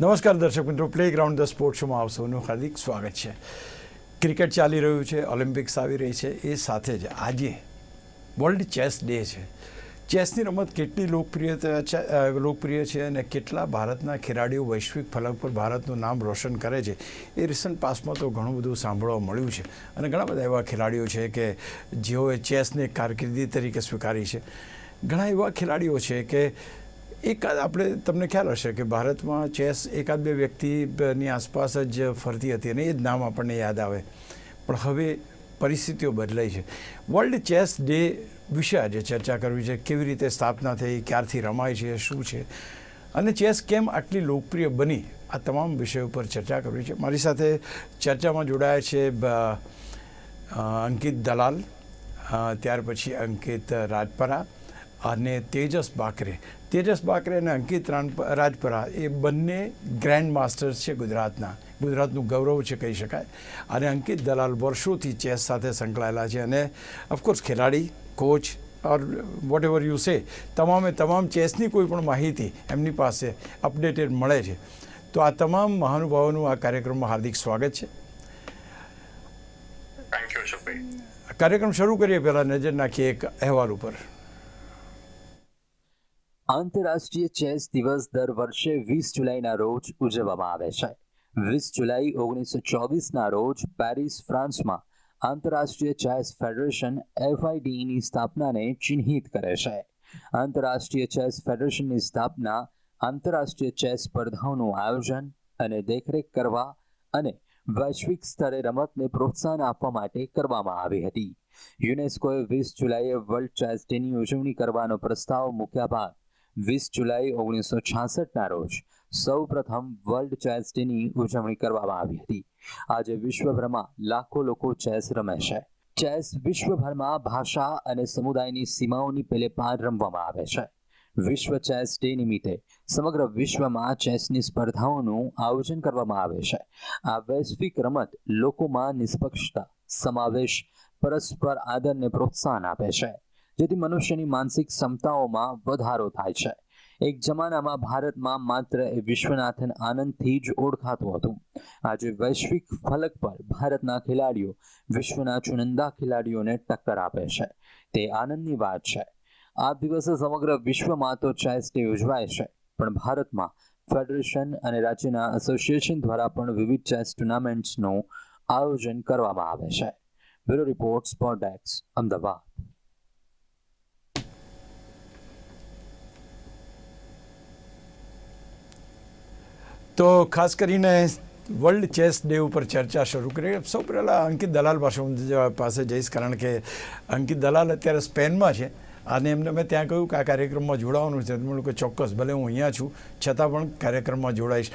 નમસ્કાર દર્શક મિત્રો પ્લેગ્રાઉન્ડ ધ સ્પોર્ટ શોમાં આપ સૌનું હાર્દિક સ્વાગત છે. ક્રિકેટ ચાલી રહ્યું છે ઓલિમ્પિક્સ આવી રહી છે, એ સાથે જ આજે વર્લ્ડ ચેસ ડે છે. ચેસની રમત કેટલી લોકપ્રિયતા લોકપ્રિય છે અને કેટલા ભારતના ખેલાડીઓ વૈશ્વિક ફલક પર ભારતનું નામ રોશન કરે છે, એ રિસન્ટ પાસમાં તો ઘણું બધું સાંભળવા મળ્યું છે. અને ઘણા બધા એવા ખેલાડીઓ છે કે જેઓએ ચેસને કારકિર્દી તરીકે સ્વીકારી છે. ઘણા એવા ખેલાડીઓ છે કે એકાદ આપણે તમને ખ્યાલ હશે કે ભારતમાં ચેસ એકાદ બે વ્યક્તિની આસપાસ જ ફરતી હતી અને એ જ નામ આપણને યાદ આવે. પણ હવે પરિસ્થિતિઓ બદલાઈ છે. વર્લ્ડ ચેસ ડે વિશે આજે ચર્ચા કરવી છે. કેવી રીતે સ્થાપના થઈ, ક્યારથી રમાય છે, શું છે? અને ચેસ કેમ આટલી લોકપ્રિય બની? આ તમામ વિષયો પર ચર્ચા કરવી છે. મારી સાથે ચર્ચામાં જોડાયા છે અંકિત દલાલ ત્યાર પછી અંકિત રાજપરા અને તેજસ બાકરે. તેજસ બાકરે અને અંકિત રાજપરા એ બંને ગ્રેન્ડ માસ્ટર્સ છે ગુજરાતના. ગુજરાતનું ગૌરવ છે કહી શકાય. અને અંકિત દલાલ વર્ષોથી ચેસ સાથે સંકળાયેલા છે અને ઓફકોર્સ ખેલાડી coach or whatever you say તમામે તમામ ચેસની કોઈ પણ માહિતી એમની પાસે અપડેટેડ મળે છે. તો આ તમામ મહાનુભાવોનું આ કાર્યક્રમમાં હાર્દિક સ્વાગત છે. કાર્યક્રમ શરૂ કરીએ પહેલાં નજર નાખીએ એક અહેવાલ ઉપર. આંતરરાષ્ટ્રીય ચેસ દિવસ દર વર્ષે વીસ જુલાઈના રોજ ઉજવવામાં આવે છે. વીસ જુલાઈ ઓગણીસો ચોવીસના રોજ પેરિસ, ફ્રાન્સમાં આંતરરાષ્ટ્રીય ચેસ ફેડરેશન એફઆઈડીની સ્થાપનાને ચિહ્નિત કરે છે. આંતરરાષ્ટ્રીય ચેસ ફેડરેશનની સ્થાપના આંતરરાષ્ટ્રીય ચેસ સ્પર્ધાઓનું આયોજન અને દેખરેખ કરવા અને વૈશ્વિક સ્તરે રમતને પ્રોત્સાહન આપવા માટે કરવામાં આવી હતી. યુનેસ્કોએ વીસ જુલાઈએ વર્લ્ડ ચેસ ડેની ઉજવણી કરવાનો પ્રસ્તાવ મૂક્યા બાદ વીસ જુલાઈ ઓગણીસો છાસઠના રોજ સૌ પ્રથમ વર્લ્ડ ચેસ ડેની ઉજવણી કરવામાં આવી હતી. આજે વિશ્વભરમાં લાખો લોકો ચેસ રમે છે. ચેસ વિશ્વભરમાં ભાષા અને સમુદાયની સીમાઓની પેલે પાર રમવામાં આવે છે. વિશ્વ ચેસ ડે નિમિત્તે સમગ્ર વિશ્વમાં ચેસની સ્પર્ધાઓનું આયોજન કરવામાં આવે છે. આ વૈશ્વિક રમત લોકોમાં નિષ્પક્ષતા, સમાવેશ, પરસ્પર આદરને પ્રોત્સાહન આપે છે. જેથી મનુષ્યની માનસિક ક્ષમતાઓમાં વધારો થાય છે. એક જમાનામાં ભારતમાં માત્ર વિશ્વનાથન આનંદથી જ ઓળખાતું હતું. આજે વૈશ્વિક ફલક પર ભારતના ખેલાડીઓ વિશ્વના ચુનંદા ખેલાડીઓને ટક્કર આપે છે. તે આનંદની વાત છે. આ દિવસે સમગ્ર વિશ્વમાં તો ચેસ ડે ઉજવાય છે, પણ ભારતમાં ફેડરેશન અને રાજ્યના એસોસિએશન દ્વારા પણ વિવિધ ચેસ ટુર્નામેન્ટ્સનું આયોજન કરવામાં આવે છે. બ્યુરો રિપોર્ટ સ્પોર્ટેક્સ અમદાવાદ. તો ખાસ કરીને વર્લ્ડ ચેસ ડે ઉપર ચર્ચા શરૂ કરી. સૌ પહેલાં અંકિત દલાલ પાસે હું પાસે જઈશ કારણ કે અંકિત દલાલ અત્યારે સ્પેનમાં છે. અને એમને મેં ત્યાં કહ્યું કે આ કાર્યક્રમમાં જોડાવાનું છે. મને કે ચોક્કસ, ભલે હું અહીંયા છું, છતાં પણ કાર્યક્રમમાં જોડાઈશ.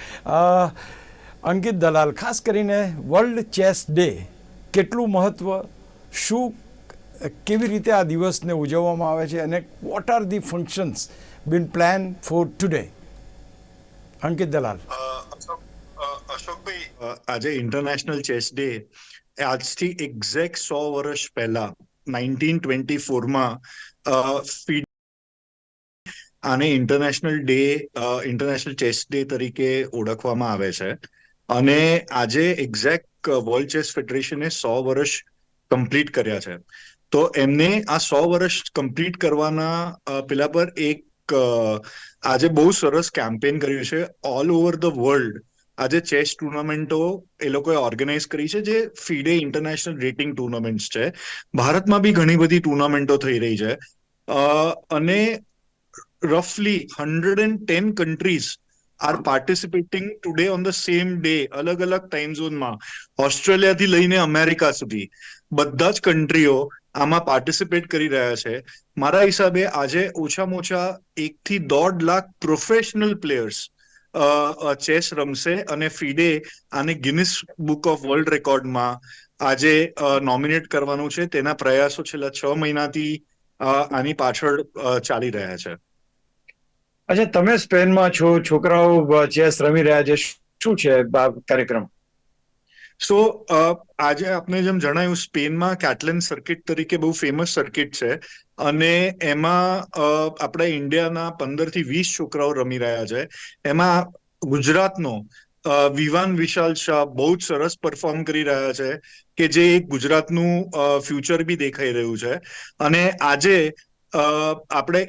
અંકિત દલાલ, ખાસ કરીને વર્લ્ડ ચેસ ડે કેટલું મહત્ત્વ શું, કેવી રીતે આ દિવસને ઉજવવામાં આવે છે અને what are the functions been plan for today Ankit Dalal Ashok Ashokbhai આજે ઇન્ટરનેશનલ ચેસ ડે આજથી એક્ઝેક્ટ સો વર્ષ પહેલા નાઇન્ટીન ટ્વેન્ટી ફોરમાં આને international day international chess day તરીકે ઓળખવામાં આવે છે અને આજે એક્ઝેક્ટ વર્લ્ડ ચેસ ફેડરેશને સો વર્ષ કમ્પ્લીટ કર્યા છે તો એમને આ સો વર્ષ કમ્પ્લીટ કરવાના પેલા પર એક આજે બહુ સરસ કેમ્પેન કર્યું છે ઓલ ઓવર ધ વર્લ્ડ આજે ચેસ ટુર્નામેન્ટો એ લોકોએ ઓર્ગેનાઇઝ કરી છે, જે ફીડે ઇન્ટરનેશનલ રેટિંગ ટુર્નામેન્ટ્સ છે. ભારતમાં બી ઘણી બધી ટુર્નામેન્ટો થઈ રહી છે. અને રફલી hundred and ten countries are participating today on the same day અલગ અલગ ટાઈમ ઝોનમાં ઓસ્ટ્રેલિયાથી લઈને અમેરિકા સુધી. બધા જ કન્ટ્રીઓ આમાં પાર્ટિસિપેટ કરી રહ્યા છે. મારા હિસાબે આજે ઓછામાં ઓછા એક થી દોઢ લાખ પ્રોફેશનલ પ્લેયર્સ ચેસ રમશે અને ફીડે આને ગિનિસ બુક ઓફ વર્લ્ડ રેકોર્ડમાં આજે નોમિનેટ કરવાનું છે. તેના પ્રયાસો છેલ્લા છ મહિનાથી આની પાછળ ચાલી રહ્યા છે. અચ્છા, તમે સ્પેનમાં છો, છોકરાઓ ચેસ રમી રહ્યા છે, શું છે કાર્યક્રમ? સો આજે આપણે જેમ જણાવ્યું સ્પેનમાં કેટલન સર્કિટ તરીકે બહુ ફેમસ સર્કિટ છે અને એમાં આપણા ઇન્ડિયાના પંદરથી વીસ છોકરાઓ રમી રહ્યા છે. એમાં ગુજરાતનો વિવાન વિશાલ શાહ બહુ જ સરસ પરફોર્મ કરી રહ્યા છે કે જે એક ગુજરાતનું ફ્યુચર બી દેખાઈ રહ્યું છે. અને આજે આપણે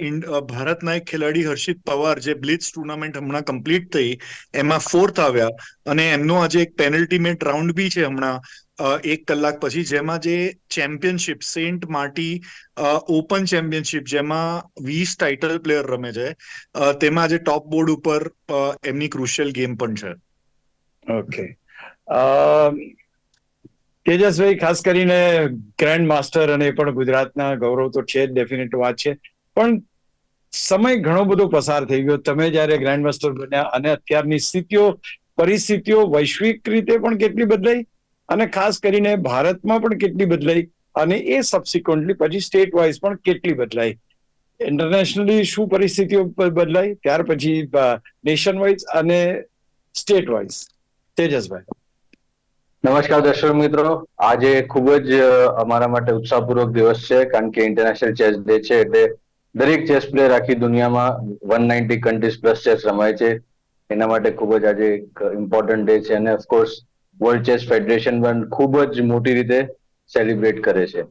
ભારતના એક ખેલાડી હર્ષિત પવાર જે બ્લિટ્સ ટુર્નામેન્ટ હમણાં કમ્પ્લીટ થઈ, એમાં ફોર્થ આવ્યા અને એમનો આજે એક પેનલ્ટીમેટ રાઉન્ડ બી છે હમણાં એક કલાક પછી, જેમાં જે championship Saint Marty open championship જેમાં વીસ ટાઇટલ પ્લેયર રમે છે. તેમાં આજે ટોપ બોર્ડ ઉપર એમની ક્રુશિયલ ગેમ પણ છે. ઓકે તેજસભાઈ, ખાસ કરીને ગ્રેન્ડ માસ્ટર અને પણ ગુજરાતના ગૌરવ તો છે જ ડેફિનેટ વાત છે. પણ સમય ઘણો બધો પસાર થઈ ગયો. તમે જ્યારે ગ્રેન્ડ માસ્ટર બન્યા અને અત્યારની સ્થિતિઓ, પરિસ્થિતિઓ વૈશ્વિક રીતે પણ કેટલી બદલાઈ અને ખાસ કરીને ભારતમાં પણ કેટલી બદલાઈ અને એ સબસિક્વન્ટલી પછી સ્ટેટ વાઇઝ પણ કેટલી બદલાઈ. ઇન્ટરનેશનલી શું પરિસ્થિતિઓ બદલાઈ? ત્યાર પછી નેશન વાઇઝ અને સ્ટેટ વાઇઝ તેજસભાઈ. નમસ્કાર દર્શક મિત્રો. આજે ખૂબ જ અમારા માટે ઉત્સાહપૂર્વક દિવસ છે, કારણ કે ઇન્ટરનેશનલ ચેસ ડે છે, એટલે દરેક ચેસ પ્લેયર આખી દુનિયામાં one ninety countries plus chess રમાય છે. એના માટે ખૂબ જ આજે એક ઇમ્પોર્ટન્ટ ડે છે અને ઓફકોર્સ વર્લ્ડ ચેસ ફેડરેશન પણ ખૂબ જ મોટી રીતે સેલિબ્રેટ કરે છે.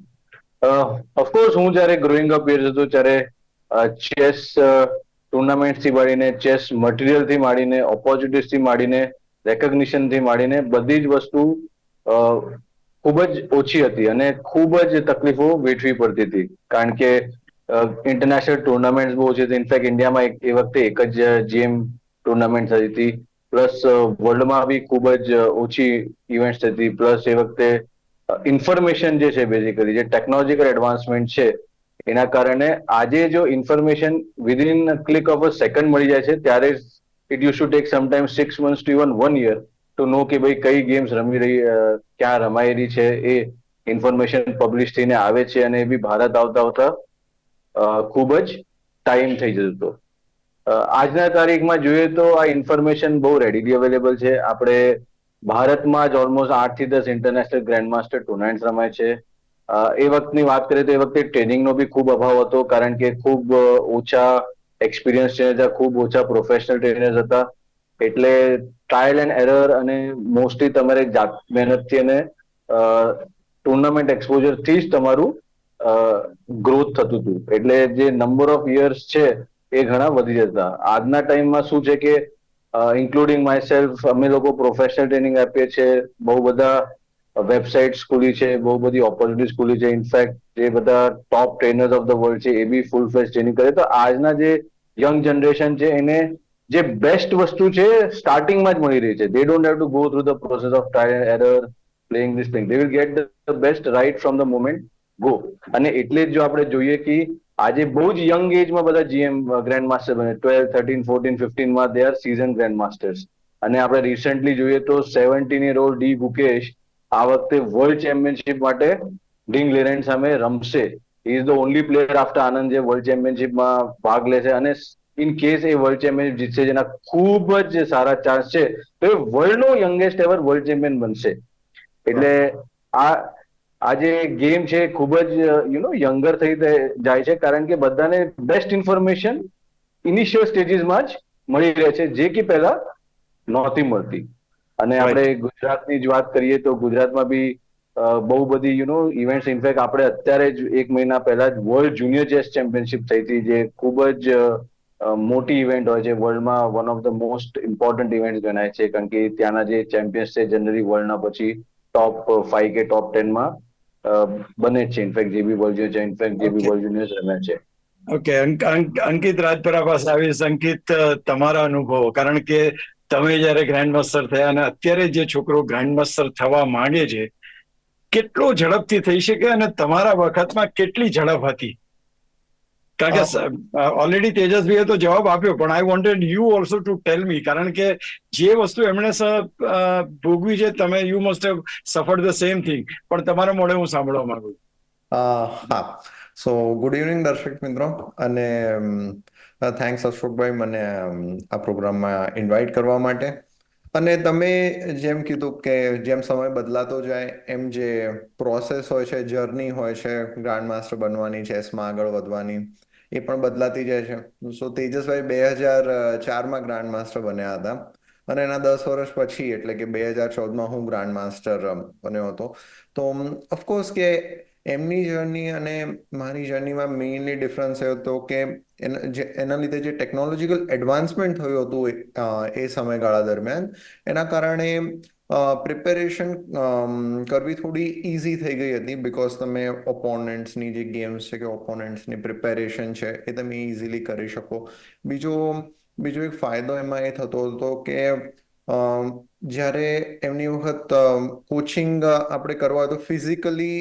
ઓફકોર્સ હું જ્યારે ગ્રોઈંગ અપ યર્સ હતો, ત્યારે ચેસ ટુર્નામેન્ટથી માંડીને ચેસ મટીરિયલથી માંડીને, opportunities થી માંડીને રેકગ્નિશનથી માંડીને બધી જ વસ્તુ ખૂબ જ ઓછી હતી અને ખૂબ જ તકલીફો વેઠવી પડતી હતી. કારણ કે ઇન્ટરનેશનલ ટુર્નામેન્ટ બહુ ઓછી હતી. ઇનફેક્ટ ઇન્ડિયામાં એ વખતે એક જ જીએમ ટુર્નામેન્ટ થતી હતી. પ્લસ વર્લ્ડમાં બી ખૂબ જ ઓછી ઇવેન્ટ્સ થતી પ્લસ એ વખતે ઇન્ફોર્મેશન જે છે બેઝિકલી જે ટેકનોલોજીકલ એડવાન્સમેન્ટ છે, એના કારણે આજે જો information within click of a second મળી જાય છે, ત્યારે it you to take sometime six months to even one year to know કે ભાઈ કઈ ગેમ્સ રમી રહી ક્યાં રહી છે એ ઇન્ફોર્મેશન પબ્લિશ થઈને આવે છે અને એ બી ભારત આવતા આવતા ખૂબ જ ટાઈમ થઈ જતો હતો આજના તારીખમાં જોઈએ તો આ ઇન્ફોર્મેશન બહુ રેડીલી અવેલેબલ છે આપણે ભારતમાં જ ઓલમોસ્ટ આઠથી દસ ઇન્ટરનેશનલ ગ્રેન્ડ માસ્ટર ટુર્નામેન્ટ રમાય છે એ વખતની વાત કરીએ તો એ વખતે ટ્રેનિંગનો બી ખૂબ અભાવ હતો કારણ કે ખૂબ ઓછા એક્સપિરિયન્સ છે હતા ખૂબ ઓછા પ્રોફેશનલ ટ્રેનર્સ હતા. એટલે ટ્રાયલ એન્ડ એરર અને મોસ્ટલી તમારે જાત મહેનતથી અને ટુર્નામેન્ટ એક્સપોઝરથી જ તમારું ગ્રોથ થતું હતું. એટલે જે નંબર ઓફ યર્સ છે, એ ઘણા વધી જતા આજના ટાઈમમાં શું છે કે ઇન્ક્લુડિંગ માય સેલ્ફ અમે લોકો પ્રોફેશનલ ટ્રેનિંગ આપીએ છીએ. બહુ બધા વેબસાઇટ્સ ખુલી છે, બહુ બધી ઓપોર્ચ્યુનિટીઝ ખુલી છે. ઇનફેક્ટ જે બધા top trainers of the world છે, એ બી ફૂલ ફેસ ટ્રેનિંગ કરે. તો આજના જે યંગ જનરેશન છે, એને જે બેસ્ટ વસ્તુ છે સ્ટાર્ટિંગમાં જ મળી રહી છે. They don't have to go through the process of trial error playing this thing they will get the best right from the moment go અને એટલે જ જો આપણે જોઈએ કે આજે બહુ જ યંગ એજમાં બધા જીએમ ગ્રેન્ડ માસ્ટર બને. Twelve thirteen fourteen ફિફ્ટીનમાં they are season grand masters અને આપણે રિસેન્ટલી જોઈએ તો seventeen year old D Gukesh આ વખતે વર્લ્ડ ચેમ્પિયનશિપ માટે ડિંગ લેરેન્ડ સામે રમશે. Is the only player after Anand જે વર્લ્ડ ચેમ્પિયનશિપમાં ભાગ લેશે અને ઇન કેસ એ વર્લ્ડ ચેમ્પિયનશિપ જીતશે, જેના ખૂબ જ સારા ચાન્સ છે, તો એ વર્લ્ડનો યંગેસ્ટ એવર વર્લ્ડ ચેમ્પિયન બનશે. એટલે આ આ જે ગેમ છે ખૂબ જ યુ નો યંગર થઈ જાય છે, કારણ કે બધાને બેસ્ટ ઇન્ફોર્મેશન ઇનિશિયલ સ્ટેજીસમાં જ મળી રહે છે, જે કે પહેલા નહોતી મળતી. અને આપણે ગુજરાતની જ વાત કરીએ તો ગુજરાતમાં બી બહુ બધી યુ નો ઇવેન્ટ્સ ઇનફેક્ટ આપણે અત્યારે જ એક મહિના પહેલા જ વર્લ્ડ જુનિયર ચેસ ચેમ્પિયનશિપ થઈ હતી જે ખૂબ જ મોટી ઇવેન્ટ હોય છે. વર્લ્ડમાં one of the most important event ગણાય છે કારણ કે ત્યાંના જે ચેમ્પિયન્સ છે જનરલી વર્લ્ડના પછી ટોપ ફાઈવ કે ટોપ ટેનમાં બને છે. ઇનફેક્ટ જે બી વર્લ્ડ છે ઇનફેક્ટ જે બી. વર્લ્ડ જુનિયર્સ રમ્યા છે. ઓકે અંક- અંક- અંકિત રાજપરા પાસે આવીશ અંકિત તમારા અનુભવો કારણ કે તમે જ્યારે ગ્રાન્ડ માસ્ટર થયા અને અત્યારે જે છોકરો ગ્રાન્ડ માસ્ટર થવા માંગે છે કેટલો ઝડપથી થઈ શકે અને તમારા વખતમાં કેટલી ઝડપ હતી? કારણ કે ઓલરેડી તેજસ્વીએ તો જવાબ આપ્યો પણ I wanted you also to tell me કારણ કે જે વસ્તુ એમણે ભોગવી છે તમે you must have suffered the same thing પણ તમારા મોડે હું સાંભળવા માંગુ છું. હા. સો ગુડ ઇવનિંગ દર્શક મિત્રો અને થેન્ક્સ અશોકભાઈ મને આ પ્રોગ્રામમાં ઇન્વાઇટ કરવા માટે. અને તમે જેમ કીધું કે જેમ સમય બદલાતો જાય, એમ જે પ્રોસેસ હોય છે જર્ની હોય છે ગ્રાન્ડ માસ્ટર બનવાની ચેસમાં આગળ વધવાની, એ પણ બદલાતી જાય છે. સો તેજસભાઈ બે હજાર ચારમાં ગ્રાન્ડ માસ્ટર બન્યા હતા. અને એના દસ વર્ષ પછી, એટલે કે બે હજાર ચૌદમાં હું ગ્રાન્ડ માસ્ટર બન્યો હતો. તો ઓફકોર્સ કે એમની જર્ની અને મારી જર્નીમાં મેઇનલી ડિફરન્સ એ હતો કે એના લીધે જે ટેકનોલોજીકલ એડવાન્સમેન્ટ થયું હતું એ, સમયગાળા દરમિયાન એના કારણે પ્રિપેરેશન કરવી થોડી ઇઝી થઈ ગઈ હતી બિકોઝ તમે ઓપોનન્ટ્સની જે ગેમ્સ છે કે ઓપોનન્ટ્સની પ્રિપેરેશન છે એ તમે ઇઝીલી કરી શકો. બીજો બીજો એક ફાયદો એમાં એ થતો હતો કે જ્યારે એમની વખત કોચિંગ આપણે કરવા તો ફિઝિકલી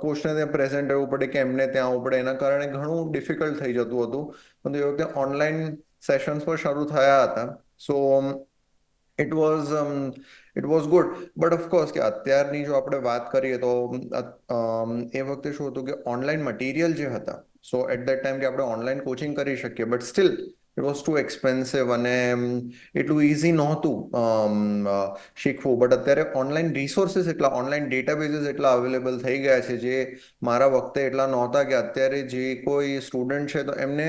કોચને ત્યાં પ્રેઝન્ટ રહેવું પડે કે એમને ત્યાં આવવું પડે. એના કારણે ઘણું ડિફિકલ્ટ થઈ જતું હતું. પરંતુ એ વખતે ઓનલાઈન સેશન્સ પણ શરૂ થયા હતા. So it was it was good but of course કે અત્યારની જો આપણે વાત કરીએ તો એ વખતે શું હતું કે ઓનલાઈન મટીરિયલ જે હતા સો એટ દેટ ટાઈમ કે આપણે ઓનલાઈન કોચિંગ કરી શકીએ. But still it was too expensive અને એટલું ઇઝી નહોતું શીખવું. બટ અત્યારે ઓનલાઈન રિસોર્સિસ એટલા ઓનલાઈન ડેટાબેઝીસ એટલા અવેલેબલ થઈ ગયા છે જે મારા વખતે એટલા નહોતા કે અત્યારે જે કોઈ સ્ટુડન્ટ છે તો એમને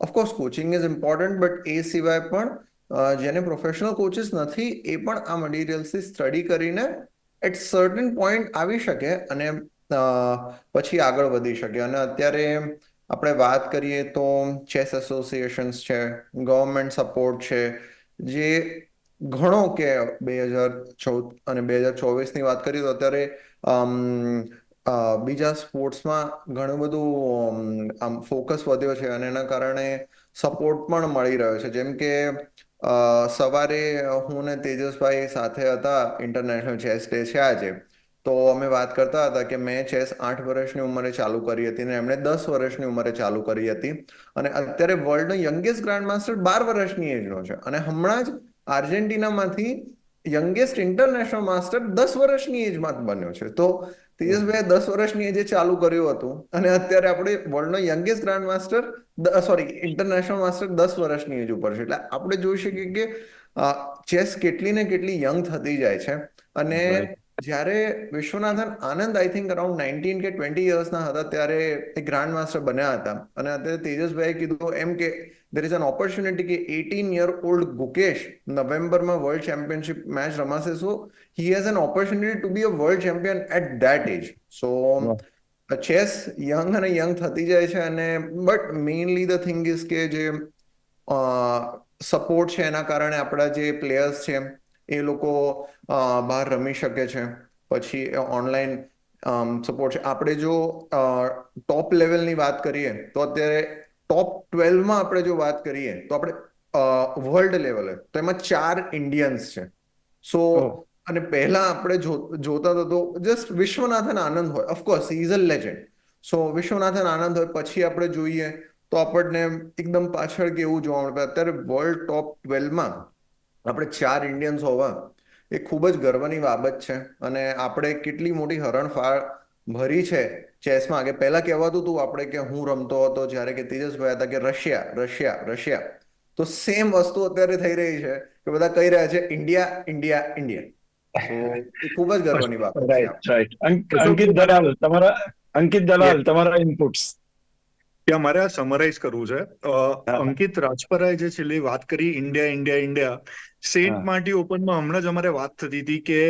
of course coaching is important but એ સિવાય પણ જેને પ્રોફેશનલ કોચિસ નથી, એ પણ આ મટીરિયલ્સથી સ્ટડી કરીને એટ સર્ટન પોઈન્ટ આવી શકે અને પછી આગળ વધી શકે. અને અત્યારે આપણે વાત કરીએ તો ચેસ એસોસિએશન્સ છે, ગવર્મેન્ટ સપોર્ટ છે, જે ઘણો કે બે હજાર ચૌદ અને બે હજાર ચોવીસની વાત કરીએ તો અત્યારે બીજા સ્પોર્ટ્સમાં ઘણું બધું આમ ફોકસ વધ્યો છે અને એના કારણે સપોર્ટ પણ મળી રહ્યો છે. જેમ કે સવારે હું ને તેજસભાઈ સાથે હતા, ઇન્ટરનેશનલ ચેસ ડે છે આજે. તો અમે વાત કરતા હતા કે મેં ચેસ આઠ વર્ષની ઉંમરે ચાલુ કરી હતી અને એમણે દસ વર્ષની ઉંમરે ચાલુ કરી હતી. અને અત્યારે વર્લ્ડનો યંગેસ્ટ ગ્રાન્ડ માસ્ટર બાર વર્ષની એજનો છે. અને હમણાં જ આર્જેન્ટિનામાંથી યંગેસ્ટ ઇન્ટરનેશનલ માસ્ટર દસ વર્ષની એજમાં બન્યો છે. તો તેજસભાઈ દસ વર્ષની એજે ચાલુ કર્યું હતું. અને અત્યારે આપણે વર્લ્ડનો youngest grand master sorry international master દસ વર્ષની એજ ઉપર છે. એટલે આપણે જોઈ શકીએ કે ચેસ કેટલી ને કેટલી યંગ થતી જાય છે. અને. જ્યારે Viswanathan Anand I think around nineteen કે ટ્વેન્ટી યર્સના હતા ત્યારે એ ગ્રાન્ડ માસ્ટર બન્યા હતા. અને અત્યારે તેજસભાઈએ કીધું એમ કે દેર ઇઝ એન ઓપોર્ચ્યુનિટી કે એટીન યર ઓલ્ડ ગુકેશ નવેમ્બરમાં વર્લ્ડ ચેમ્પિયનશિપ મેચ રમાશે so he has an opportunity to be a world champion at that age so chess young અને યંગ થતી જાય છે અને but mainly the thing is કે જે સપોર્ટ છે એના કારણે આપણા જે પ્લેયર્સ છે એ લોકો બહાર રમી શકે છે. પછી ઓનલાઈન સપોર્ટ છે. આપણે જો ટોપ લેવલની વાત કરીએ તો અત્યારે ટોપ ટ્વેલ્વમાં આપણે જો વાત કરીએ તો આપણે વર્લ્ડ લેવલે તો એમાં ચાર ઇન્ડિયન્સ છે. સો અને પહેલા આપણે જો- જોતા તો જસ્ટ વિશ્વનાથન આનંદ હોય. Of course is a legend so Viswanathan Anand હોય. પછી આપણે જોઈએ તો આપણને એકદમ પાછળ કે એવું જોવા મળે. અત્યારે વર્લ્ડ ટોપ ટ્વેલ્વમાં આપણે ચાર ઇન્ડિયન્સ હોવા એ ખૂબ જ ગર્વની બાબત છે અને આપણે કેટલી મોટી હરણફાળ ભરી છે ચેસમાં કે પહેલા કહેવાતું હતું આપણે કે હું રમતો હતો જ્યારે કે તેજસભાઈ હતા કે રશિયા રશિયા રશિયા. તો સેમ વસ્તુ અત્યારે થઈ રહી છે કે બધા કહી રહ્યા છે ઇન્ડિયા ઇન્ડિયા ઇન્ડિયા એ ખૂબ જ ગર્વની બાબત રાઈટ રાઈટ અંકિત દલાલ તમારા અંકિત દલાલ તમારા ઇનપુટ્સ ત્યાં મારે આ સમરાઇઝ કરવું છે. અંકિત રાજપરાએ જે છેલ્લી વાત કરી India India India Saint. Marty ઓપનમાં હમણાં જ અમારે વાત થતી હતી કે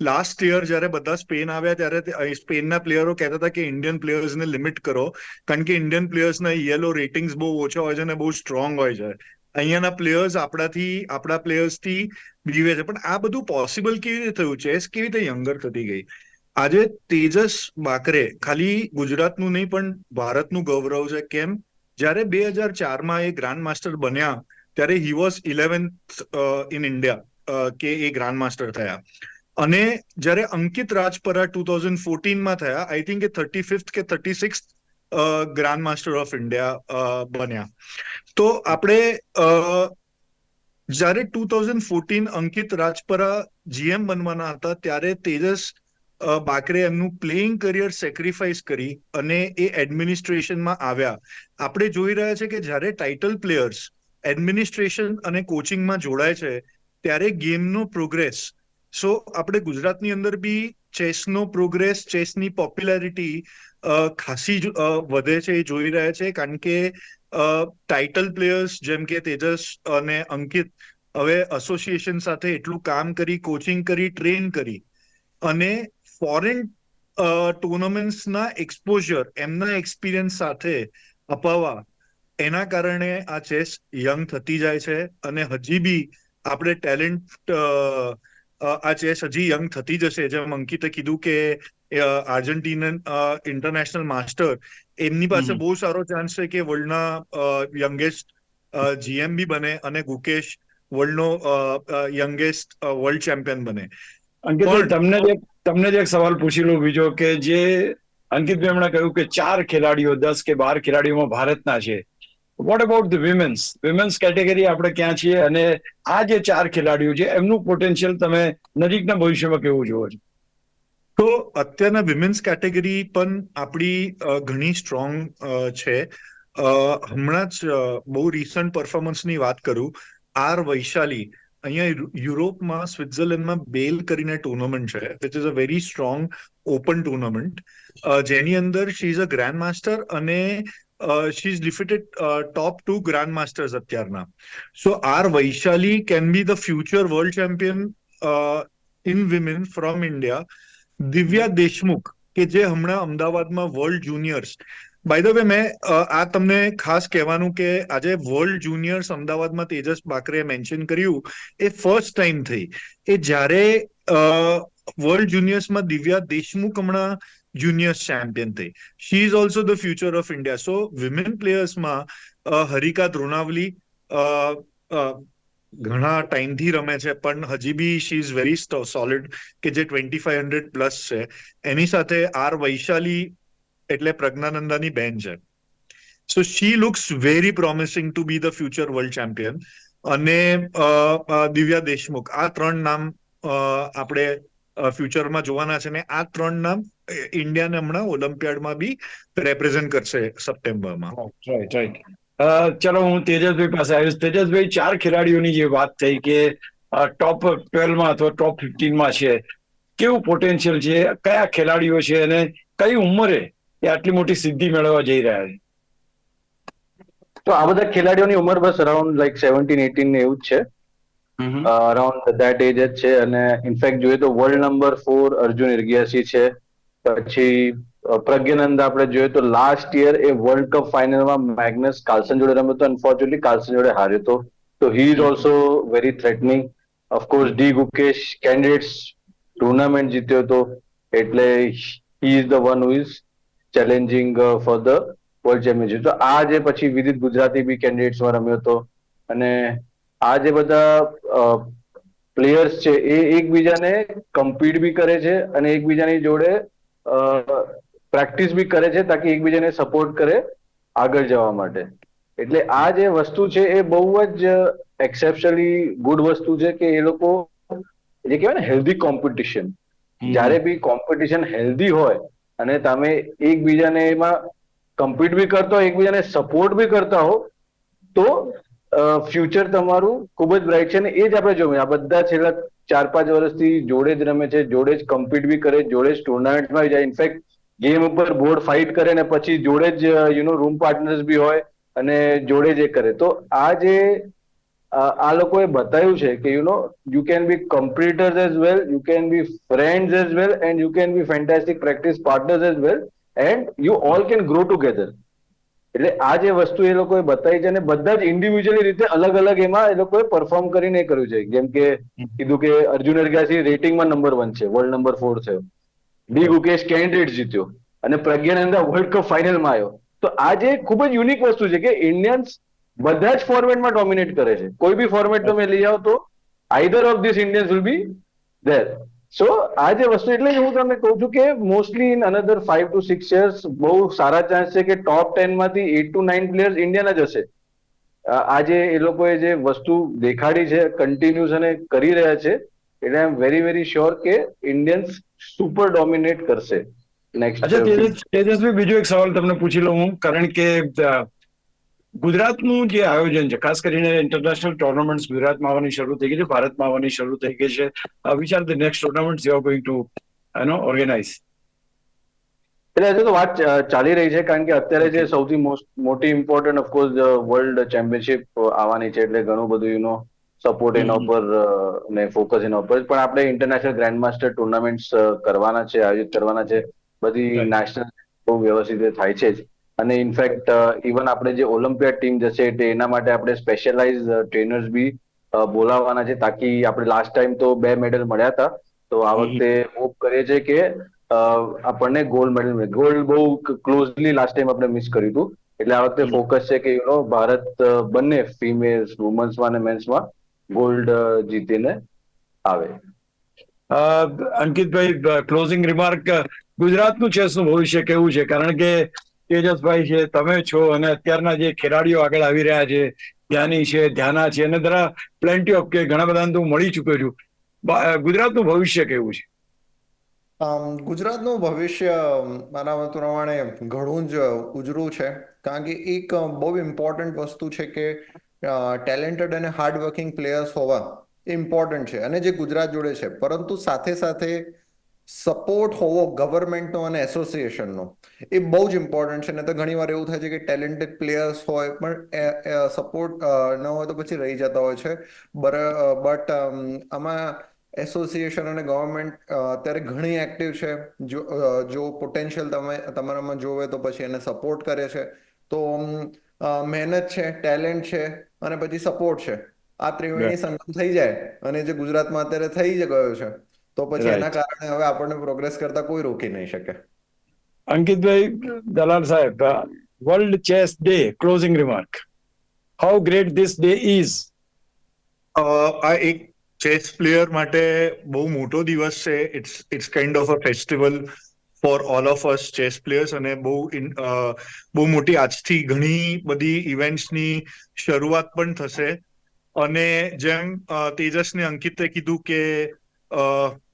લાસ્ટ યર જ્યારે બધા સ્પેન આવ્યા ત્યારે સ્પેનના પ્લેયરો કહેતા હતા કે ઇન્ડિયન પ્લેયર્સને લિમિટ કરો કારણ કે ઇન્ડિયન પ્લેયર્સના યેલો રેટિંગ્સ બહુ ઓછા હોય છે અને બહુ સ્ટ્રોંગ હોય છે. અહીંયાના પ્લેયર્સ આપણાથી આપણા પ્લેયર્સથી જીવે છે. પણ આ બધું પોસિબલ કેવી રીતે થયું? ચેસ કેવી રીતે યંગર થતી ગઈ? આજે તેજસ બાકરે ખાલી ગુજરાતનું નહીં, પણ ભારતનું ગૌરવ છે. કેમ? જ્યારે બે હજાર ચારમાં એ ગ્રાન્ડ માસ્ટર બન્યા, ત્યારે he was eleventh in India કે એ ગ્રાન્ડ માસ્ટર થયા. અને જ્યારે અંકિત રાજપરા ટુ થાઉઝન્ડ ફોર્ટીનમાં થયા આઈ થિંક એ થર્ટી ફિફ્થ કે thirty six grand master of India બન્યા. તો આપણે જ્યારે two thousand fourteen Ankit Rajpara GM બનવાના હતા, ત્યારે તેજસ બાકરે એમનું પ્લેઇંગ કરિયર સેક્રિફાઈસ કરી અને એ એડમિનિસ્ટ્રેશનમાં આવ્યા. આપણે જોઈ રહ્યા છે કે જ્યારે ટાઇટલ પ્લેયર્સ એડમિનિસ્ટ્રેશન અને કોચિંગમાં જોડાય છે, ત્યારે ગેમનો પ્રોગ્રેસ. સો, આપણે ગુજરાતની અંદર બી ચેસનો પ્રોગ્રેસ, ચેસની પોપ્યુલારિટી ખાસી વધે છે એ જોઈ રહ્યા છે, કારણ કે ટાઇટલ પ્લેયર્સ જેમ કે તેજસ અને અંકિત હવે એસોસિએશન સાથે એટલું કામ કરી કોચિંગ કરી ટ્રેન કરી અને ફોરેન ટુર્નામેન્ટ્સના એક્સપોઝર એમના એક્સપિરિયન્સ સાથે અપાવવા એના કારણે આ ચેસ યંગ થતી જાય છે અને હજી બી આપણે ટેલેન્ટ આ ચેસ હજી યંગ થતી જશે. જેમ અંકિતે કીધું કે આર્જેન્ટિનન ઇન્ટરનેશનલ માસ્ટર એમની પાસે બહુ સારો ચાન્સ છે કે વર્લ્ડના યંગેસ્ટ જીએમ બી બને અને ગુકેશ વર્લ્ડનો યંગેસ્ટ વર્લ્ડ ચેમ્પિયન બને. તમને તમને જ એક સવાલ પૂછી લઉં બીજો કે જે અંકિતભાઈ હમણાં કહ્યું કે ચાર ખેલાડીઓ, દસ કે બાર ખેલાડીઓમાં ભારતના છે. What about the women's women's category આપણે ક્યાં છીએ? અને આ જે ચાર ખેલાડીઓ છે, એમનું પોટેન્શિયલ તમે નજીકના ભવિષ્યમાં કેવું જુઓ છો? તો અત્યારના વિમેન્સ કેટેગરી પણ આપણી ઘણી સ્ટ્રોંગ છે. હમણાં જ બહુ રિસન્ટ પરફોર્મન્સની વાત કરું. આર વૈશાલી અહીંયા યુરોપમાં, સ્વિટ્ઝરલેન્ડમાં બેલ કરીને ટુર્નામેન્ટ છે. Which is a very strong open tournament જેની અંદર she is a grand master અને she is defeated top two grand masters અત્યારના. So R Vaishali can be the future world champion in women from India Divya Deshmukh, કે જે હમણાં અમદાવાદમાં world juniors by the way મેં આ તમને ખાસ કહેવાનું કે આજે વર્લ્ડ જુનિયર્સ અમદાવાદમાં તેજસ બાકરે મેન્શન કર્યું, એ ફર્સ્ટ ટાઈમ થઈ. એ જ્યારે વર્લ્ડ જુનિયર્સમાં દિવ્યા દેશમુખ હમણાં જુનિયર્સ ચેમ્પિયન થઈ. She is also the future of India so women પ્લેયર્સમાં Harika Dronavalli ઘણા ટાઈમથી રમે છે, પણ હજી બી શી ઇઝ વેરી સોલિડ કે જે ટ્વેન્ટી ફાઈવ હંડ્રેડ પ્લસ છે. એની સાથે આર વૈશાલી એટલે પ્રજ્ઞાનંદાની બેન છે. So she looks very promising to be the future world champion અને દિવ્યા દેશમુખ, આ ત્રણ નામ આપણે ફ્યુચરમાં જોવાના છે ને, આ ત્રણ નામ ઇન્ડિયાને હમણાં ઓલિમ્પિયાડમાં બી રેપ્રેઝન્ટ કરશે સપ્ટેમ્બરમાં રાઈટ રાઈટ ચલો, હું તેજસભાઈ પાસે આવીશ. તેજસભાઈ, ચાર ખેલાડીઓની જે વાત થઈ કે ટોપ ટ્વેલ્વમાં અથવા ટોપ ફિફ્ટીનમાં છે, કેવું પોટેન્શિયલ છે, કયા ખેલાડીઓ છે અને કઈ ઉંમરે એ આટલી મોટી સિદ્ધિ મેળવવા જઈ રહ્યા છે. તો આ બધા ખેલાડીઓની ઉંમર બસ અરાઉન્ડ લાઈક સેવન્ટીન એટીન એવું જ છે. અરાઉન્ડ ધેટ એજ જ છે અને ઇનફેક્ટ જોઈએ તો world number four Arjun Erigaisi છે. પછી પ્રજ્ઞાનંદ આપણે જોઈએ તો લાસ્ટ યર એ વર્લ્ડ કપ ફાઇનલમાં મેગ્નસ કાર્લસન જોડે રમ્યો હતો. અનફોર્ચ્યુનેટલી કાર્લસન જોડે હાર્યો હતો. તો he is also very threatening of course D Gukesh candidates tournament જીત્યો હતો. એટલે he is the one who is challenging for the world championship તો આ જે પછી વિદિત ગુજરાતી બી કેન્ડિડેટ્સમાં રમ્યો હતો અને આ જે બધા પ્લેયર્સ છે એ એકબીજાને કમ્પીટ બી કરે છે અને એકબીજાની જોડે પ્રેક્ટિસ બી કરે છે તાકી એકબીજાને સપોર્ટ કરે આગળ જવા માટે. એટલે આ જે વસ્તુ છે એ બહુ જ એક્સેપ્શનલી ગુડ વસ્તુ છે કે એ લોકો જે કહેવાય ને હેલ્ધી કોમ્પિટિશન જ્યારે બી કોમ્પિટિશન હેલ્ધી હોય અને તમે એકબીજાને એમાં કમ્પીટ બી કરતા હો, એકબીજાને સપોર્ટ બી કરતા હો, તો ફ્યુચર તમારું ખૂબ જ બ્રાઇટ છે અને એ જ આપણે જોઈએ આ બધા છેલ્લા ચાર પાંચ વર્ષથી જોડે જ રમે છે, જોડે જ કમ્પીટ બી કરે, જોડે જ ટુર્નામેન્ટમાં જાય. ઇનફેક્ટ ગેમ ઉપર બોર્ડ ફાઇટ કરે ને પછી જોડે જ યુ નો રૂમ પાર્ટનર્સ બી હોય અને જોડે જ કરે. તો આ જે આ લોકોએ બતાવ્યું છે કે you know you can be competitors as well you can be friends as well and you can be fantastic practice partners as well and you all can grow together એટલે આ જે વસ્તુ એ લોકોએ બતાવી છે અને બધા જ ઇન્ડિવિજ્યુઅલી રીતે અલગ અલગ એમાં એ લોકોએ પરફોર્મ કરીને કર્યું છે. જેમ કે કીધું કે અર્જુન અરગાસી રેટિંગમાં નંબર વન છે વર્લ્ડ નંબર ફોર છે બી ગુકેશ કેન્ડિડેટ જીત્યો. અને પ્રજ્ઞાનંદા વર્લ્ડ કપ ફાઇનલમાં આવ્યો. તો આ જે ખૂબ જ યુનિક વસ્તુ છે કે ઇન્ડિયન્સ બધા જ ફોર્મેટમાં ડોમિનેટ કરે છે. કોઈ બી ફોર્મેટ તમે લઈ આવો તો either of this Indians will be there so આ જે વસ્તુ એટલે હું તમને કહું છું કે mostly in another five to six years બહુ સારા ચાન્સ છે કે ટોપ ટેનમાંથી એટ ટુ નાઇન પ્લેયર્સ ઇન્ડિયાના જ હશે આજે એ લોકોએ જે વસ્તુ દેખાડી છે કન્ટિન્યુઅસ અને કરી રહ્યા છે એટલે I am very very sure કે ઇન્ડિયન્સ સુપર ડોમિનેટ કરશે. અચ્છા નેક્સ્ટ તેજસ તેજસભાઈ બીજો એક સવાલ તમને પૂછી લઉં હું. કારણ કે ગુજરાતનું જે આયોજન છે ખાસ કરીને ઇન્ટરનેશનલ ટુર્નામેન્ટ ગુજરાતમાં આવવાની શરૂ થઈ ગઈ છે ભારતમાં આવવાની શરૂ થઈ ગઈ છે. વિચાર the next tournament you are going to know organize એટલે હજુ તો વાત ચાલી રહી છે કારણ કે અત્યારે જે સૌથી મોસ્ટ મોટી ઇમ્પોર્ટન્ટ ઓફકોર્સ વર્લ્ડ ચેમ્પિયનશિપ આવવાની છે એટલે ઘણું બધું એનો સપોર્ટ એના ઉપર ને ફોકસ એના ઉપર પણ આપણે ઇન્ટરનેશનલ ગ્રાન્ડ માસ્ટર ટુર્નામેન્ટ્સ કરવાના છે આયોજિત કરવાના છે. બધી નેશનલ બહુ વ્યવસ્થિત થાય છે જ. અને ઇનફેક્ટ ઇવન આપણે જે ઓલિમ્પિયાડ ટીમ જશે તે એના માટે આપણે સ્પેશિયલાઇઝ ટ્રેનર્સ બી બોલાવવાના છે તાકી આપણે લાસ્ટ ટાઈમ તો બે મેડલ મળ્યા હતા. તો આ વખતે હોપ કરીએ છીએ કે આપણને ગોલ્ડ મેડલ મળે. ગોલ્ડ બહુ ક્લોઝલી લાસ્ટ ટાઈમ આપણે મિસ કર્યું હતું. એટલે આ વખતે ફોકસ છે કે યુ નો ભારત બંને ફિમેલ્સ વુમન્સમાં અને મેન્સમાં ગોલ્ડ જીતીને આવે. અ, અંકિતભાઈ ક્લોઝિંગ રિમાર્ક ગુજરાતનું ચેસનું ભવિષ્ય? કેવું છે? કારણ કે તેજસભાઈ છે, તમે છો અને અત્યારના જે ખેલાડીઓ આગળ આવી રહ્યા છે, ધ્યાની છે, ધ્યાના છે અને જરા પ્લેન્ટી ઓફ કે ઘણા બધાને તો મળી ચૂક્યો છું. ગુજરાતનું ભવિષ્ય કેવું છે? ગુજરાતનું ભવિષ્ય મારા મત પ્રમાણે ઘણું જ ઉજળું છે, કારણ કે એક બહુ ઇમ્પોર્ટન્ટ વસ્તુ છે કે ટેલેન્ટેડ અને હાર્ડવર્કિંગ પ્લેયર્સ હોવા ઇમ્પોર્ટન્ટ છે અને જે ગુજરાત જોડે છે. પરંતુ સાથે સાથે સપોર્ટ હોવો ગવર્મેન્ટનો અને એસોસિએશનનો એ બહુ જ ઇમ્પોર્ટન્ટ છે. ને તો ઘણી વાર એવું થાય છે કે ટેલેન્ટેડ પ્લેયર્સ હોય પણ સપોર્ટ ન હોય તો પછી રહી જતા હોય છે. બટ આમાં એસોસિએશન અને ગવર્મેન્ટ અત્યારે ઘણી એક્ટિવ છે. જો જો પોટેન્શિયલ તમે તમારામાં જોવે તો પછી એને સપોર્ટ કરે છે. તો મહેનત છે ટેલેન્ટ છે અને પછી સપોર્ટ છે. આ ત્રિવેણી સંગમ થઈ જાય અને જે ગુજરાતમાં અત્યારે થઈ જ ગયો છે. તો પછી એના કારણે હવે આપણને પ્રોગ્રેસ કરતા કોઈ રોકી નહીં શકે. અંકિતભાઈ Dalal saheb world chess day closing remark how great this day is a, આ એક ચેસ પ્લેયર માટે બહુ મોટો દિવસ છે. It's it's kind of a festival for all of us chess players અને બહુ બહુ મોટી આજથી ઘણી બધી ઇવેન્ટ્સની શરૂઆત પણ થશે. અને જેમ તેજસને અંકિતે કીધું કે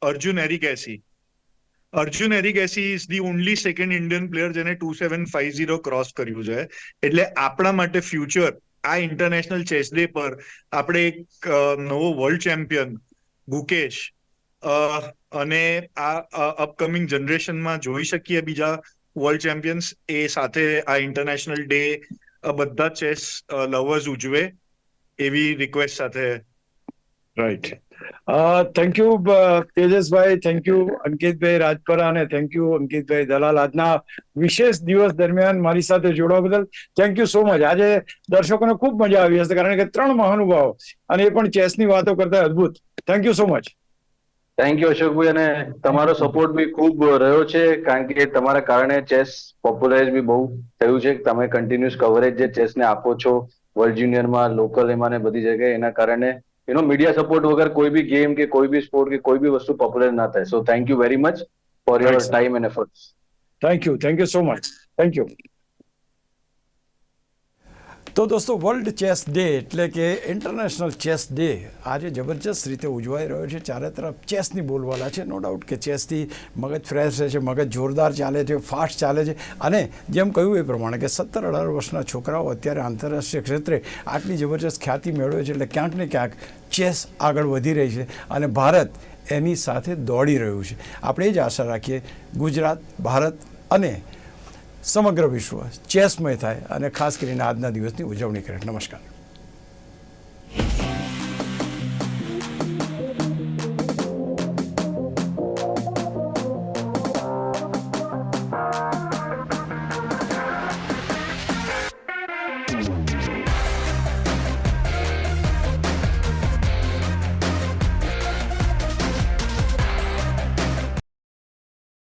Arjun Erigaisi Arjun Erigaisi is the only second Indian player જેને two seven five zero cross કર્યું છે. એટલે આપણા માટે ફ્યુચર આ ઇન્ટરનેશનલ ચેસ ડે પર આપણે એક નવો વર્લ્ડ ચેમ્પિયન ગુકેશ અને આ અપકમિંગ જનરેશનમાં જોઈ શકીએ બીજા વર્લ્ડ ચેમ્પિયન્સ એ સાથે આ ઇન્ટરનેશનલ ડે બધા ચેસ લવર્સ ઉજવે એવી રિક્વેસ્ટ સાથે. Right thank you તેજસભાઈ thank you અંકિતભાઈ Rajpara અને થેન્ક યુ અંકિતભાઈ દલાલ. આજના વિશેષ દિવસ દરમિયાન મારી સાથે જોડવા બદલ થેન્ક યુ સો મચ આજે દર્શકોને ખૂબ મજા આવી હશે, કારણ કે ત્રણ મહાનુભાવો અને એ પણ ચેસની વાતો કરતા અદભુત. Thank you so much thank you અશોકભાઈ, અને તમારો સપોર્ટ બી ખૂબ રહ્યો છે, કારણ કે તમારા કારણે ચેસ પોપ્યુલરાઇઝ બી બહુ થયું છે. તમે કન્ટિન્યુઅસ કવરેજ જે ચેસને આપો છો વર્લ્ડ જુનિયરમાં લોકલ એમાં ને બધી જગ્યાએ, એના કારણે યુ નો મીડિયા સપોર્ટ વગર કોઈ બી ગેમ કે કોઈ બી સ્પોર્ટ કે કોઈ બી વસ્તુ પોપ્યુલર ના થાય. So thank you very much for your time and efforts thank you thank you so much thank you તો દોસ્તો વર્લ્ડ ચેસ ડે એટલે કે ઇન્ટરનેશનલ ચેસ ડે આજે જબરજસ્ત રીતે ઉજવાઈ રહ્યો છે. ચારે તરફ ચેસની બોલવાલા છે. નો ડાઉટ કે ચેસથી મગજ ફ્રેશ રહે છે, મગજ જોરદાર ચાલે છે ફાસ્ટ ચાલે છે. અને જેમ કહ્યું એ પ્રમાણે કે સત્તર અઢાર વર્ષના છોકરાઓ અત્યારે આંતરરાષ્ટ્રીય ક્ષેત્રે આટલી જબરજસ્ત ખ્યાતિ મેળવે છે એટલે ક્યાંક ને ક્યાંક ચેસ આગળ વધી રહી છે અને ભારત એની સાથે દોડી રહ્યું છે. આપણે એ જ આશા રાખીએ, ગુજરાત, ભારત અને સમગ્ર વિશ્વ ચેસમય થાય અને ખાસ કરીને આજના દિવસની ઉજવણી કરે. નમસ્કાર.